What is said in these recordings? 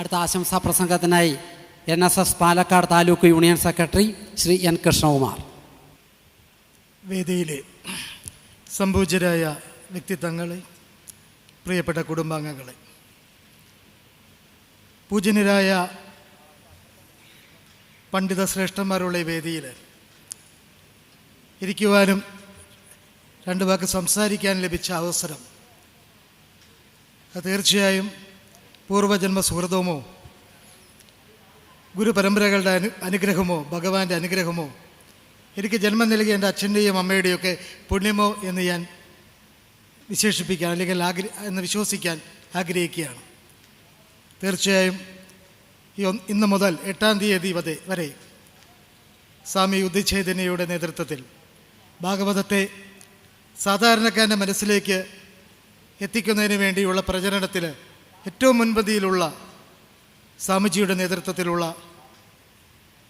അടുത്ത ആശംസാ പ്രസംഗത്തിനായി N S S Palakkad taluk union secretary Shri N Krishnakumar. വേദിയിലെ സംഭൂജരായ വ്യക്തിത്വങ്ങളെ പ്രിയപ്പെട്ട കുടുംബാംഗങ്ങളെ പൂജനരായ പണ്ഡിത ശ്രേഷ്ഠന്മാരുള്ള വേദിയിൽ ഇരിക്കുവാനും രണ്ടു വാക്ക് സംസാരിക്കാൻ ലഭിച്ച അവസരം തീർച്ചയായും പൂർവജന്മ സുഹൃതമോ ഗുരുപരമ്പരകളുടെ അനു അനുഗ്രഹമോ? ഭഗവാന്റെ അനുഗ്രഹമോ? എനിക്ക് ജന്മം നൽകിയ എന്റെ അച്ഛന്റെയും അമ്മയുടെയും ഒക്കെ പുണ്യമോ എന്ന് ഞാൻ വിശേഷിപ്പിക്കാൻ അല്ലെങ്കിൽ ആഗ്ര എന്ന് വിശ്വസിക്കാൻ ആഗ്രഹിക്കുകയാണ്. തീർച്ചയായും ഈ ഇന്ന് മുതൽ എട്ടാം തീയതി വരെ വരെ സ്വാമി ഉദിച്ചൈതന്യയുടെ നേതൃത്വത്തിൽ ഭാഗവതത്തെ സാധാരണക്കാരന്റെ മനസ്സിലേക്ക് എത്തിക്കുന്നതിന് വേണ്ടിയുള്ള പ്രചരണത്തിൽ ഏറ്റവും മുൻപന്തിയിലുള്ള സ്വാമിജിയുടെ നേതൃത്വത്തിലുള്ള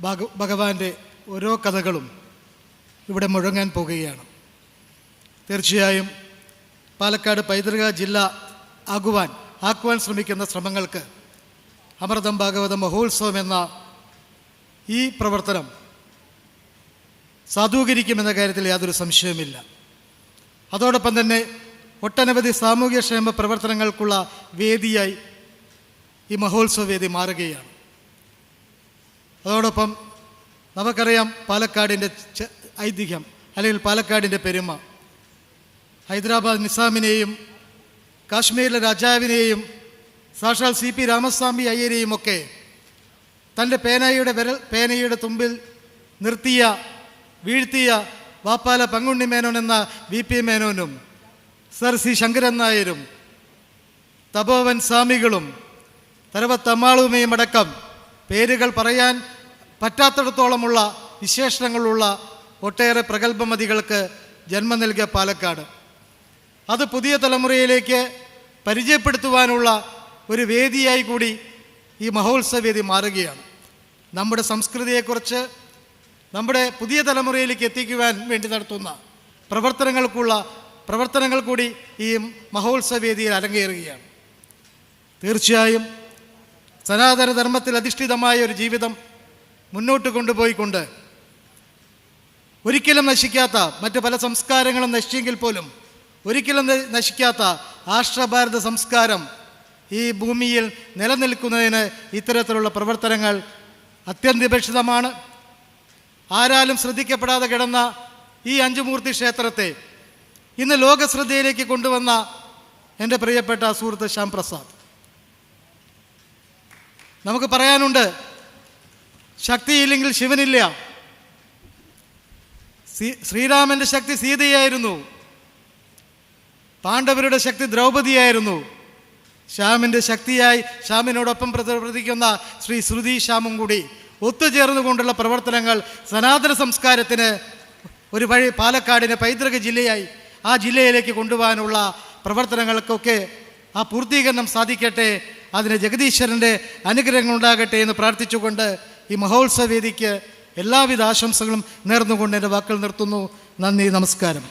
ഭഗ ഭഗവാന്റെ ഓരോ കഥകളും ഇവിടെ മുഴങ്ങാൻ പോകുകയാണ്. തീർച്ചയായും പാലക്കാട് പൈതൃക ജില്ല ആകുവാൻ ആക്കുവാൻ ശ്രമിക്കുന്ന ശ്രമങ്ങൾക്ക് അമൃതം ഭാഗവത മഹോത്സവം എന്ന ഈ പ്രവർത്തനം സാധൂകരിക്കുമെന്ന കാര്യത്തിൽ യാതൊരു സംശയവുമില്ല. അതോടൊപ്പം തന്നെ ഒട്ടനവധി സാമൂഹ്യക്ഷേമ പ്രവർത്തനങ്ങൾക്കുള്ള വേദിയായി ഈ മഹോത്സവ വേദി മാറുകയാണ്. അതോടൊപ്പം നമുക്കറിയാം പാലക്കാടിന്റെ ഐതിഹ്യം അല്ലെങ്കിൽ പാലക്കാടിന്റെ പെരുമ. ഹൈദരാബാദ് നിസാമിനെയും കാശ്മീരിലെ രാജാവിനെയും സാക്ഷാൽ സി പി രാമസ്വാമി അയ്യരെയും ഒക്കെ തന്റെ പേനയുടെ വിരൽ പേനയുടെ തുമ്പിൽ നിർത്തിയ വീഴ്ത്തിയ വാപ്പാല പങ്കുണ്ണി മേനോൻ എന്ന വി പി മേനോനും സർ സി ശങ്കരൻ നായരും തപോവൻ സ്വാമികളും തരവത്തമ്മാളുമയും അടക്കം പേരുകൾ പറയാൻ പറ്റാത്തിടത്തോളമുള്ള വിശേഷണങ്ങളുള്ള ഒട്ടേറെ പ്രഗത്ഭമതികൾക്ക് ജന്മം നൽകിയ പാലക്കാട്. അത് പുതിയ തലമുറയിലേക്ക് പരിചയപ്പെടുത്തുവാനുള്ള ഒരു വേദിയായി കൂടി ഈ മഹോത്സവ വേദി മാറുകയാണ്. നമ്മുടെ സംസ്കൃതിയെക്കുറിച്ച് നമ്മുടെ പുതിയ തലമുറയിലേക്ക് എത്തിക്കുവാൻ വേണ്ടി നടത്തുന്ന പ്രവർത്തനങ്ങൾക്കുള്ള പ്രവർത്തനങ്ങൾ കൂടി ഈ മഹോത്സവ വേദിയിൽ അരങ്ങേറുകയാണ്. തീർച്ചയായും സനാതന ധർമ്മത്തിൽ അധിഷ്ഠിതമായ ഒരു ജീവിതം മുന്നോട്ട് കൊണ്ടുപോയിക്കൊണ്ട് ഒരിക്കലും നശിക്കാത്ത മറ്റ് പല സംസ്കാരങ്ങളും നശിച്ചെങ്കിൽ പോലും ഒരിക്കലും നശിക്കാത്ത ആഷ്ട്രഭാരത സംസ്കാരം ഈ ഭൂമിയിൽ നിലനിൽക്കുന്നതിന് ഇത്തരത്തിലുള്ള പ്രവർത്തനങ്ങൾ അത്യന്തപേക്ഷിതമാണ്. ആരാലും ശ്രദ്ധിക്കപ്പെടാതെ കിടന്ന ഈ അഞ്ചുമൂർത്തി ക്ഷേത്രത്തെ ഇന്ന് ലോക ശ്രദ്ധയിലേക്ക് കൊണ്ടുവന്ന എന്റെ പ്രിയപ്പെട്ട സുഹൃത്ത് ശ്യാം പ്രസാദ്. നമുക്ക് പറയാനുണ്ട് ശക്തിയില്ലെങ്കിൽ ശിവനില്ല. ശ്രീരാമന്റെ ശക്തി സീതയായിരുന്നു. പാണ്ഡവരുടെ ശക്തി ദ്രൗപതിയായിരുന്നു ശ്യാമിന്റെ ശക്തിയായി ശ്യാമിനോടൊപ്പം പ്രവർത്തിക്കുന്ന ശ്രീ ശ്രുതി ശ്യാമും കൂടി ഒത്തുചേർന്നുകൊണ്ടുള്ള പ്രവർത്തനങ്ങൾ സനാതന സംസ്കാരത്തിന് ഒരു വഴി പാലക്കാടിനെ പൈതൃക ജില്ലയായി ആ ജില്ലയിലേക്ക് കൊണ്ടുപോകാനുള്ള പ്രവർത്തനങ്ങൾക്കൊക്കെ ആ പൂർത്തീകരണം സാധിക്കട്ടെ അതിന് ജഗദീശ്വരന്റെ അനുഗ്രഹങ്ങൾ ഉണ്ടാകട്ടെ എന്ന് പ്രാർത്ഥിച്ചുകൊണ്ട് ഈ മഹോത്സവ വേദിക്ക് എല്ലാവിധ ആശംസകളും നേർന്നുകൊണ്ട് എന്റെ വാക്കുകൾ നിർത്തുന്നു. നന്ദി നമസ്കാരം.